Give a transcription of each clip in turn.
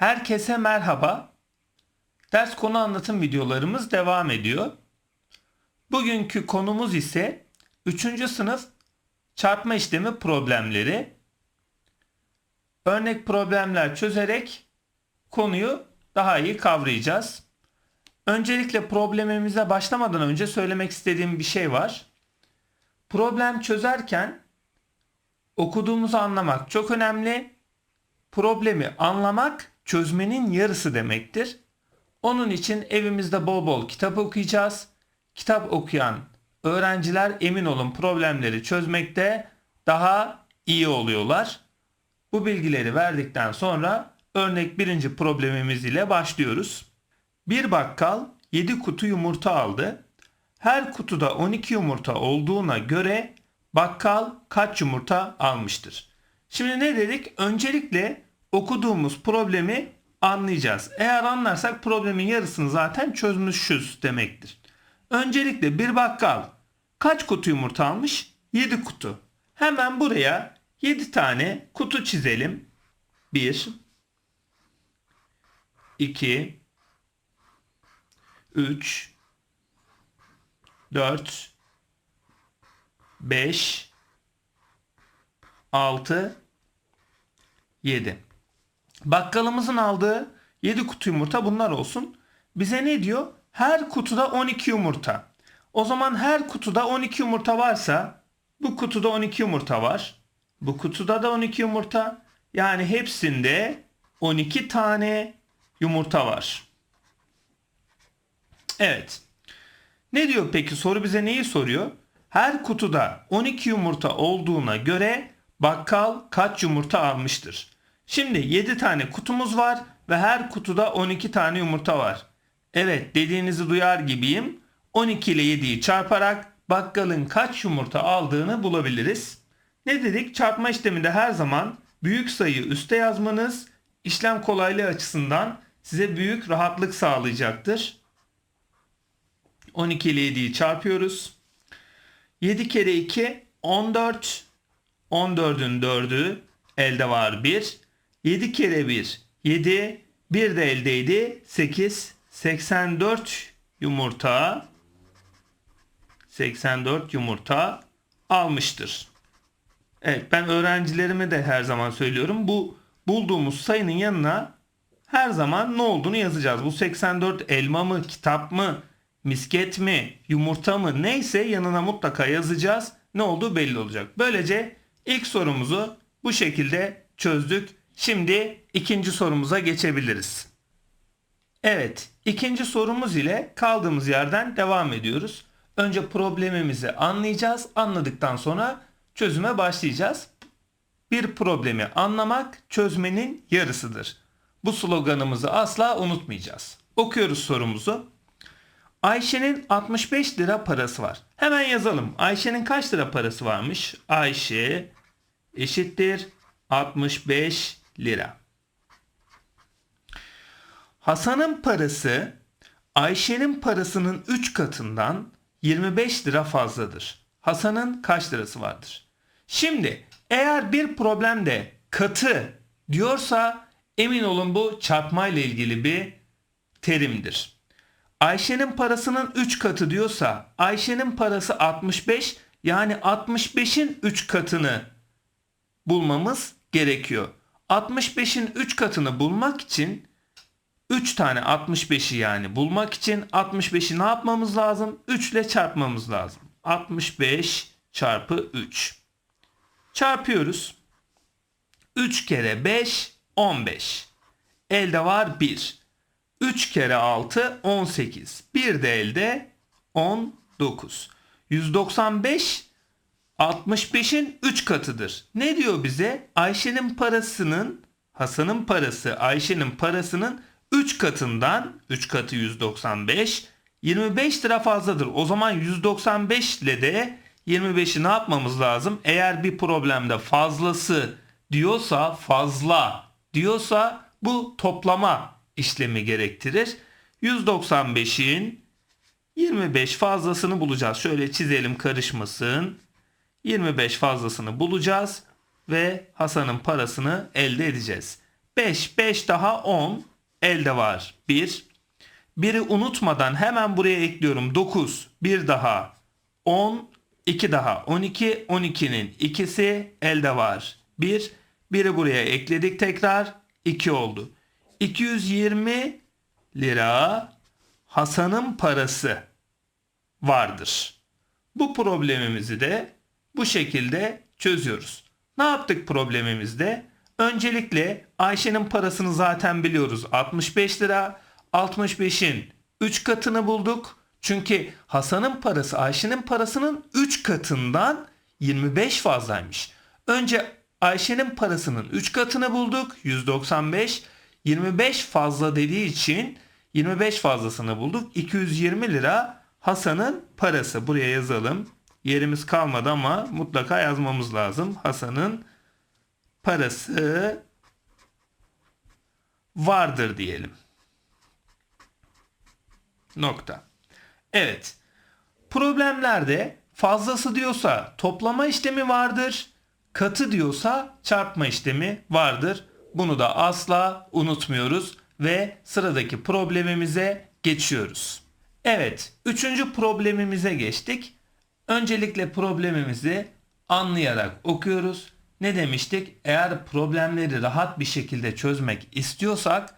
Herkese merhaba. Ders konu anlatım videolarımız devam ediyor. Bugünkü konumuz ise 3. sınıf çarpma işlemi problemleri. Örnek problemler çözerek konuyu daha iyi kavrayacağız. Öncelikle problemimize başlamadan önce söylemek istediğim bir şey var. Problem çözerken okuduğumuzu anlamak çok önemli. Problemi anlamak çözmenin yarısı demektir. Onun için evimizde bol bol kitap okuyacağız. Kitap okuyan öğrenciler emin olun problemleri çözmekte daha iyi oluyorlar. Bu bilgileri verdikten sonra örnek birinci problemimiz ile başlıyoruz. Bir bakkal 7 kutu yumurta aldı. Her kutuda 12 yumurta olduğuna göre bakkal kaç yumurta almıştır? Şimdi ne dedik? Öncelikle okuduğumuz problemi anlayacağız. Eğer anlarsak problemin yarısını zaten çözmüşüz demektir. Öncelikle bir bakkal kaç kutu yumurta almış? 7 kutu. Hemen buraya 7 tane kutu çizelim. 1 2 3 4 5 6 7 Bakkalımızın aldığı 7 kutu yumurta bunlar olsun. Bize ne diyor? Her kutuda 12 yumurta. O zaman her kutuda 12 yumurta varsa bu kutuda 12 yumurta var. Bu kutuda da 12 yumurta. Yani hepsinde 12 tane yumurta var. Evet. Ne diyor peki? Soru bize neyi soruyor? Her kutuda 12 yumurta olduğuna göre bakkal kaç yumurta almıştır? Şimdi 7 tane kutumuz var ve her kutuda 12 tane yumurta var. Evet dediğinizi duyar gibiyim. 12 ile 7'yi çarparak bakkalın kaç yumurta aldığını bulabiliriz. Ne dedik? Çarpma işleminde her zaman büyük sayıyı üste yazmanız işlem kolaylığı açısından size büyük rahatlık sağlayacaktır. 12 ile 7'yi çarpıyoruz. 7 kere 2 14. 14'ün 4'ü elde var 1. 7 kere 1 7. 1 de eldeydi 8. 84 yumurta 84 yumurta almıştır. Evet ben öğrencilerime de her zaman söylüyorum. Bu bulduğumuz sayının yanına her zaman ne olduğunu yazacağız. Bu 84 elma mı, kitap mı, misket mi, yumurta mı neyse yanına mutlaka yazacağız. Ne olduğu belli olacak. Böylece ilk sorumuzu bu şekilde çözdük. Şimdi ikinci sorumuza geçebiliriz. Evet, ikinci sorumuz ile kaldığımız yerden devam ediyoruz. Önce problemimizi anlayacağız. Anladıktan sonra çözüme başlayacağız. Bir problemi anlamak çözmenin yarısıdır. Bu sloganımızı asla unutmayacağız. Okuyoruz sorumuzu. Ayşe'nin 65 lira parası var. Hemen yazalım. Ayşe'nin kaç lira parası varmış? Ayşe eşittir 65 lira. Hasan'ın parası Ayşe'nin parasının 3 katından 25 lira fazladır. Hasan'ın kaç lirası vardır? Şimdi eğer bir problemde katı diyorsa emin olun bu çarpma ile ilgili bir terimdir. Ayşe'nin parasının 3 katı diyorsa Ayşe'nin parası 65 yani 65'in 3 katını bulmamız gerekiyor. 65'in 3 katını bulmak için 3 tane 65'i yani bulmak için 65'i ne yapmamız lazım? 3 ile çarpmamız lazım. 65 çarpı 3. Çarpıyoruz. 3 kere 5 15. Elde var 1. 3 kere 6 18. Bir de elde 19. 195 65'in 3 katıdır. Ne diyor bize? Ayşe'nin parasının Hasan'ın parası Ayşe'nin parasının 3 katından 3 katı 195 25 lira fazladır. O zaman 195 ile de 25'i ne yapmamız lazım? Eğer bir problemde fazlası diyorsa fazla diyorsa bu toplama işlemi gerektirir. 195'in 25 fazlasını bulacağız. Şöyle çizelim karışmasın. 25 fazlasını bulacağız ve Hasan'ın parasını elde edeceğiz. 5. 5 daha 10. Elde var 1. Biri unutmadan hemen buraya ekliyorum. 9. 1 daha 10. 2 daha 12. 12'nin ikisi elde var. 1. Biri buraya ekledik tekrar. 2 oldu. 220 lira Hasan'ın parası vardır. Bu problemimizi de bu şekilde çözüyoruz. Ne yaptık problemimizde? Öncelikle Ayşe'nin parasını zaten biliyoruz. 65 lira. 65'in 3 katını bulduk. Çünkü Hasan'ın parası Ayşe'nin parasının 3 katından 25 fazlaymış. Önce Ayşe'nin parasının 3 katını bulduk. 195. 25 fazla dediği için 25 fazlasını bulduk. 220 lira Hasan'ın parası. Buraya yazalım. Yerimiz kalmadı ama mutlaka yazmamız lazım. Hasan'ın parası vardır diyelim. Nokta. Evet. Problemlerde fazlası diyorsa toplama işlemi vardır. Katı diyorsa çarpma işlemi vardır. Bunu da asla unutmuyoruz ve sıradaki problemimize geçiyoruz. Evet, üçüncü problemimize geçtik. Öncelikle problemimizi anlayarak okuyoruz. Ne demiştik? Eğer problemleri rahat bir şekilde çözmek istiyorsak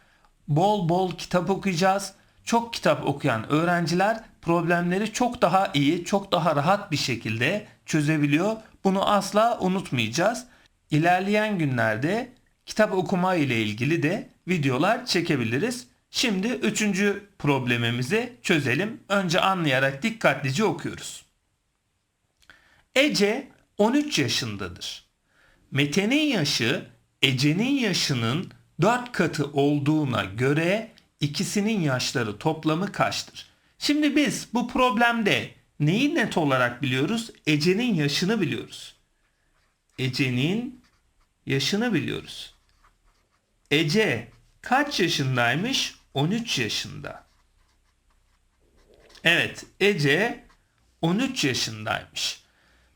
bol bol kitap okuyacağız. Çok kitap okuyan öğrenciler problemleri çok daha iyi, çok daha rahat bir şekilde çözebiliyor. Bunu asla unutmayacağız. İlerleyen günlerde kitap okuma ile ilgili de videolar çekebiliriz. Şimdi üçüncü problemimizi çözelim. Önce anlayarak dikkatlice okuyoruz. Ece 13 yaşındadır. Mete'nin yaşı Ece'nin yaşının 4 katı olduğuna göre ikisinin yaşları toplamı kaçtır? Şimdi biz bu problemde neyi net olarak biliyoruz? Ece'nin yaşını biliyoruz. Ece'nin yaşını biliyoruz. Ece kaç yaşındaymış? 13 yaşında. Evet, Ece 13 yaşındaymış.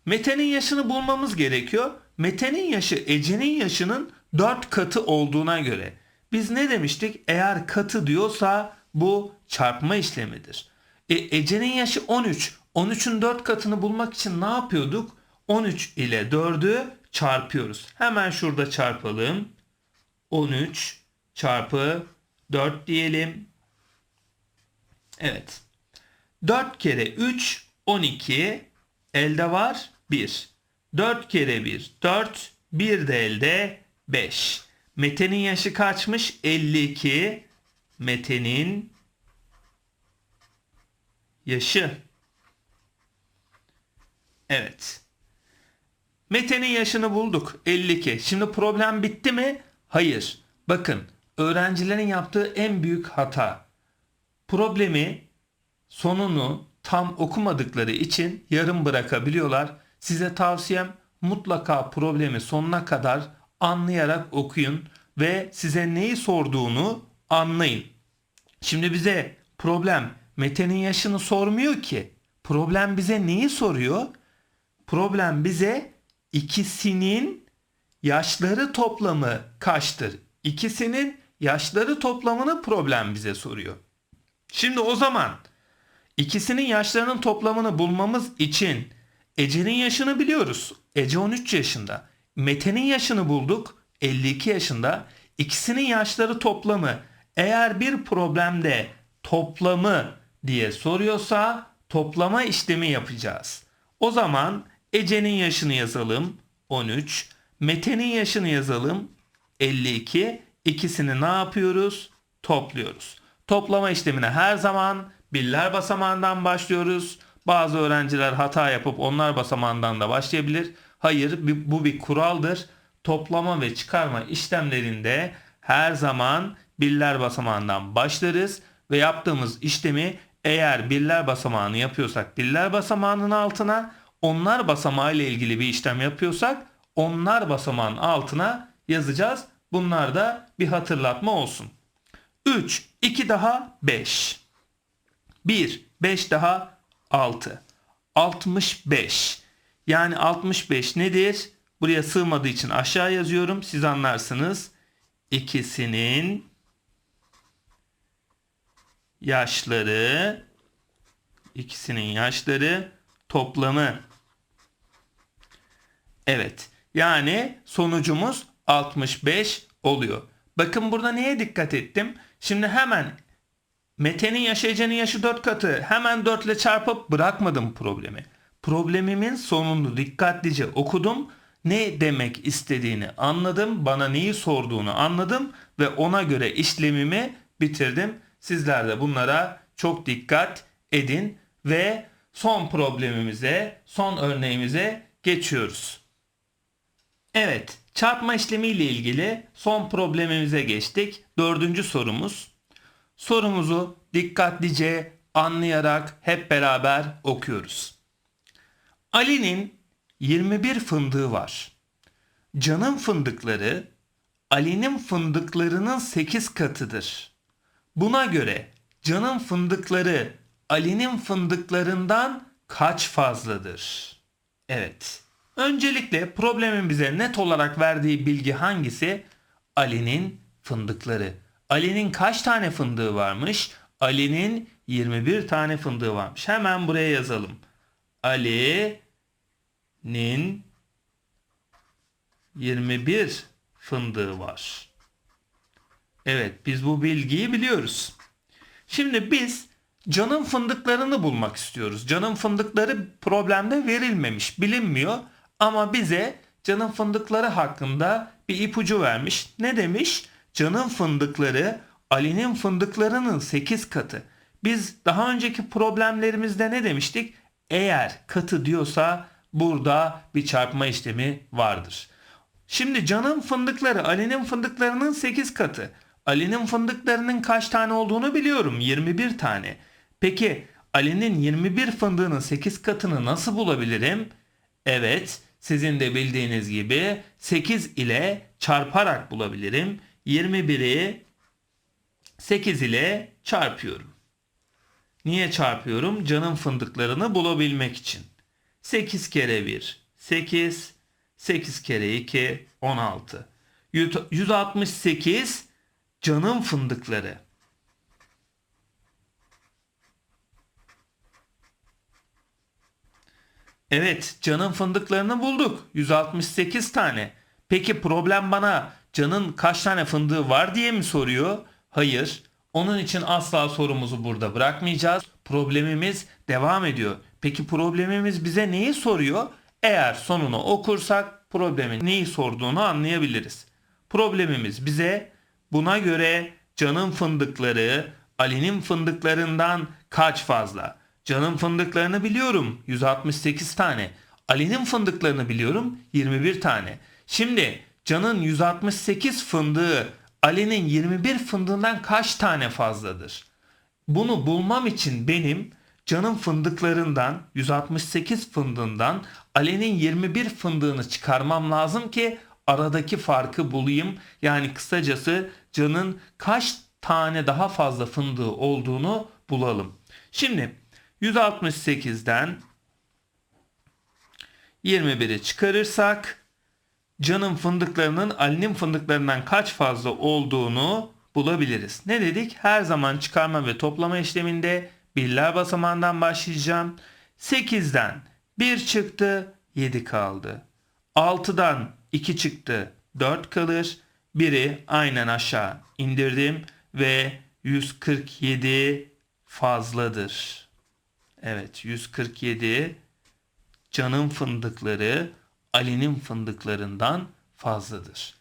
Mete'nin yaşını bulmamız gerekiyor. Mete'nin yaşı Ece'nin yaşının 4 katı olduğuna göre. Biz ne demiştik? Eğer katı diyorsa bu çarpma işlemidir. E, Ece'nin yaşı 13. 13'ün 4 katını bulmak için ne yapıyorduk? 13 ile 4'ü çarpıyoruz. Hemen şurada çarpalım. 13 çarpı 4 diyelim. Evet. 4 kere 3 12 elde var 1. 4 kere 1 4 1 de elde 5. Mete'nin yaşı kaçmış? 52. Mete'nin yaşı. Evet. Mete'nin yaşını bulduk. 52. Şimdi problem bitti mi? Hayır. Bakın öğrencilerin yaptığı en büyük hata. Problemi sonunu tam okumadıkları için yarım bırakabiliyorlar. Size tavsiyem mutlaka problemi sonuna kadar anlayarak okuyun ve size neyi sorduğunu anlayın. Şimdi bize problem Mete'nin yaşını sormuyor ki. Problem bize neyi soruyor? Problem bize ikisinin yaşları toplamı kaçtır? İkisinin yaşları toplamını problem bize soruyor. Şimdi o zaman ikisinin yaşlarının toplamını bulmamız için Ece'nin yaşını biliyoruz. Ece 13 yaşında. Mete'nin yaşını bulduk. 52 yaşında. İkisinin yaşları toplamı eğer bir problemde toplamı diye soruyorsa toplama işlemi yapacağız. O zaman Ece'nin yaşını yazalım 13. Mete'nin yaşını yazalım 52. İkisini ne yapıyoruz? Topluyoruz. Toplama işlemine her zaman birler basamağından başlıyoruz. Bazı öğrenciler hata yapıp onlar basamağından da başlayabilir. Hayır bu bir kuraldır. Toplama ve çıkarma işlemlerinde her zaman birler basamağından başlarız ve yaptığımız işlemi eğer birler basamağını yapıyorsak birler basamağının altına, onlar basamağı ile ilgili bir işlem yapıyorsak onlar basamağın altına yazacağız. Bunlar da bir hatırlatma olsun. 3, 2 daha 5. 1, 5 daha 6. 65. Yani 65 nedir? Buraya sığmadığı için aşağı yazıyorum. Siz anlarsınız. ikisinin yaşları ikisinin yaşları toplamı. Evet. Yani sonucumuz 65 oluyor. Bakın burada neye dikkat ettim? Şimdi hemen Mete'nin yaşayacağının yaşı 4 katı. Hemen 4 ile çarpıp bırakmadım problemi. Problemimin sonunu dikkatlice okudum. Ne demek istediğini anladım. Bana neyi sorduğunu anladım. Ve ona göre işlemimi bitirdim. Sizler de bunlara çok dikkat edin. Ve son problemimize, son örneğimize geçiyoruz. Evet, çarpma işlemi ile ilgili son problemimize geçtik. Dördüncü sorumuz. Sorumuzu dikkatlice anlayarak hep beraber okuyoruz. Ali'nin 21 fındığı var. Can'ın fındıkları Ali'nin fındıklarının 8 katıdır. Buna göre Can'ın fındıkları Ali'nin fındıklarından kaç fazladır? Evet. Öncelikle problemin bize net olarak verdiği bilgi hangisi? Ali'nin fındıkları. Ali'nin kaç tane fındığı varmış? Ali'nin 21 tane fındığı varmış. Hemen buraya yazalım. Ali'nin 21 fındığı var. Evet biz bu bilgiyi biliyoruz. Şimdi biz canın fındıklarını bulmak istiyoruz. Canın fındıkları problemde verilmemiş, bilinmiyor. Ama bize canın fındıkları hakkında bir ipucu vermiş. Ne demiş? Canın fındıkları Ali'nin fındıklarının 8 katı. Biz daha önceki problemlerimizde ne demiştik? Eğer katı diyorsa burada bir çarpma işlemi vardır. Şimdi canın fındıkları Ali'nin fındıklarının 8 katı. Ali'nin fındıklarının kaç tane olduğunu biliyorum. 21 tane. Peki Ali'nin 21 fındığının 8 katını nasıl bulabilirim? Evet, sizin de bildiğiniz gibi 8 ile çarparak bulabilirim. 21'i 8 ile çarpıyorum. Niye çarpıyorum? Canın fındıklarını bulabilmek için. 8 kere 1 8 8 kere 2 16. 168 canın fındıkları. Evet, canın fındıklarını bulduk. 168 tane. Peki problem bana canın kaç tane fındığı var diye mi soruyor? Hayır. Onun için asla sorumuzu burada bırakmayacağız. Problemimiz devam ediyor. Peki problemimiz bize neyi soruyor? Eğer sonunu okursak problemin neyi sorduğunu anlayabiliriz. Problemimiz bize buna göre canın fındıkları Ali'nin fındıklarından kaç fazla? Can'ın fındıklarını biliyorum 168 tane. Ali'nin fındıklarını biliyorum 21 tane. Şimdi Can'ın 168 fındığı Ali'nin 21 fındığından kaç tane fazladır? Bunu bulmam için benim Can'ın fındıklarından 168 fındığından Ali'nin 21 fındığını çıkarmam lazım ki aradaki farkı bulayım. Yani kısacası Can'ın kaç tane daha fazla fındığı olduğunu bulalım. Şimdi 168'den 21'i çıkarırsak Can'ın fındıklarının Ali'nin fındıklarından kaç fazla olduğunu bulabiliriz. Ne dedik? Her zaman çıkarma ve toplama işleminde birler basamağından başlayacağım. 8'den 1 çıktı 7 kaldı. 6'dan 2 çıktı 4 kalır. 1'i aynen aşağı indirdim ve 147 fazladır. Evet 147 Can'ın fındıkları Ali'nin fındıklarından fazladır.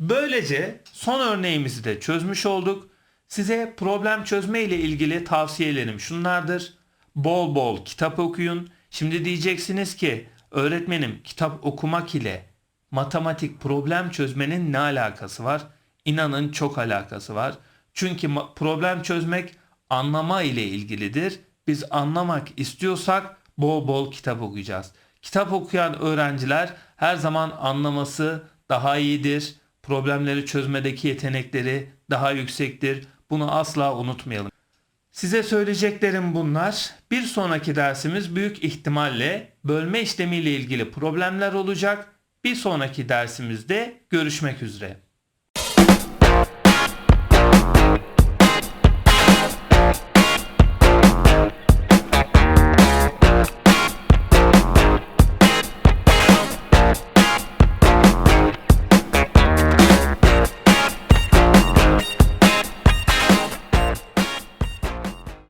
Böylece son örneğimizi de çözmüş olduk. Size problem çözme ile ilgili tavsiyelerim şunlardır. Bol bol kitap okuyun. Şimdi diyeceksiniz ki öğretmenim kitap okumak ile matematik problem çözmenin ne alakası var? İnanın çok alakası var. Çünkü problem çözmek anlama ile ilgilidir. Biz anlamak istiyorsak bol bol kitap okuyacağız. Kitap okuyan öğrenciler her zaman anlaması daha iyidir. Problemleri çözmedeki yetenekleri daha yüksektir. Bunu asla unutmayalım. Size söyleyeceklerim bunlar. Bir sonraki dersimiz büyük ihtimalle bölme işlemiyle ilgili problemler olacak. Bir sonraki dersimizde görüşmek üzere.